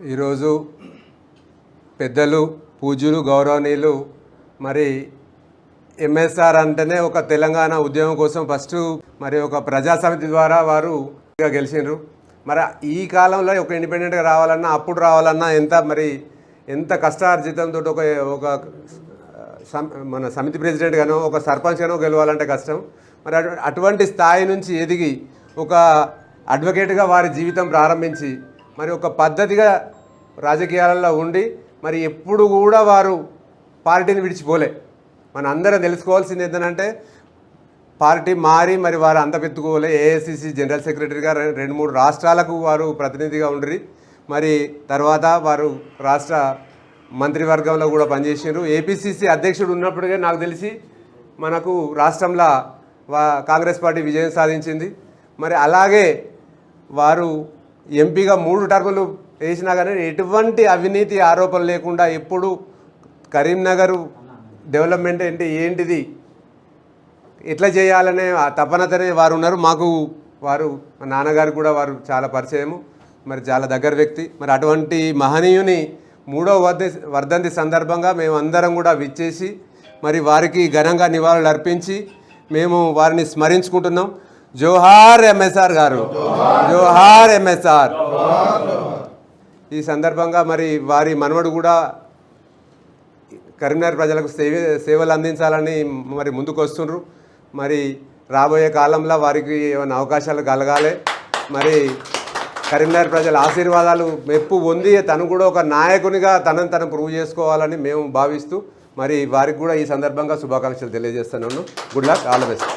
ఈరోజు పెద్దలు పూజ్యులు గౌరవనీయులు మరి ఎంఎస్ఆర్ అంటేనే ఒక తెలంగాణ ఉద్యమం కోసం ఫస్ట్ మరి ఒక ప్రజా సమితి ద్వారా వారు గెలిచిండ్రు. మరి ఈ కాలంలో ఒక ఇండిపెండెంట్గా రావాలన్నా అప్పుడు రావాలన్నా ఎంత మరి ఎంత కష్టార్జితంతో ఒక ఒక సం- మన సమితి ప్రెసిడెంట్ గానో ఒక సర్పంచ్ గానో గెలవాలంటే కష్టం. మరి అటువంటి స్థాయి నుంచి ఎదిగి ఒక అడ్వకేట్గా వారి జీవితం ప్రారంభించి మరి ఒక పద్ధతిగా రాజకీయాలలో ఉండి మరి ఎప్పుడు కూడా వారు పార్టీని విడిచిపోలే. మన అందరం తెలుసుకోవాల్సింది ఏంటంటే పార్టీ మారి మరి వారు అంతపెత్తుకోలే ఏఐసిసి జనరల్ సెక్రటరీగా రెండు మూడు రాష్ట్రాలకు వారు ప్రతినిధిగా ఉండ్రి. మరి తర్వాత వారు రాష్ట్ర మంత్రివర్గంలో కూడా పనిచేసారు ఏపీసీసీ అధ్యక్షుడు ఉన్నప్పటికే నాకు తెలిసి మనకు రాష్ట్రంలో వా కాంగ్రెస్ పార్టీ విజయం సాధించింది. మరి అలాగే వారు ఎంపీగా మూడు టర్ములు వేసినా కానీ ఎటువంటి అవినీతి ఆరోపణలు లేకుండా ఎప్పుడు కరీంనగర్ డెవలప్మెంట్ అంటే ఏంటిది? ఎట్లా చేయాలనే ఆ తపనతనే వారు ఉన్నారు. మాకు వారు మా నాన్నగారు కూడా వారు చాలా పరిచయము. మరి చాలా దగ్గర వ్యక్తి. మరి అటువంటి మహనీయుని మూడో వర్ధ వర్ధంతి సందర్భంగా మేము అందరం కూడా విచ్చేసి మరి వారికి ఘనంగా నివాళులు అర్పించి మేము వారిని స్మరించుకుంటున్నాం. జోహార్ ఎంఎస్ఆర్ గారు. జోహార్ ఎంఎస్ఆర్. ఈ సందర్భంగా మరి వారి మనవడు కూడా కరీంనగర్ ప్రజలకు సేవ సేవలు అందించాలని మరి ముందుకు వస్తుండ్రు. మరి రాబోయే కాలంలో వారికి ఏమైనా అవకాశాలు కలగాలి. మరి కరీంనగర్ ప్రజల ఆశీర్వాదాలు మెప్పు పొంది తను కూడా ఒక నాయకునిగా తనను తను ప్రూవ్ చేసుకోవాలని మేము భావిస్తూ మరి వారికి కూడా ఈ సందర్భంగా శుభాకాంక్షలు తెలియజేస్తున్నాను. Good luck all the best.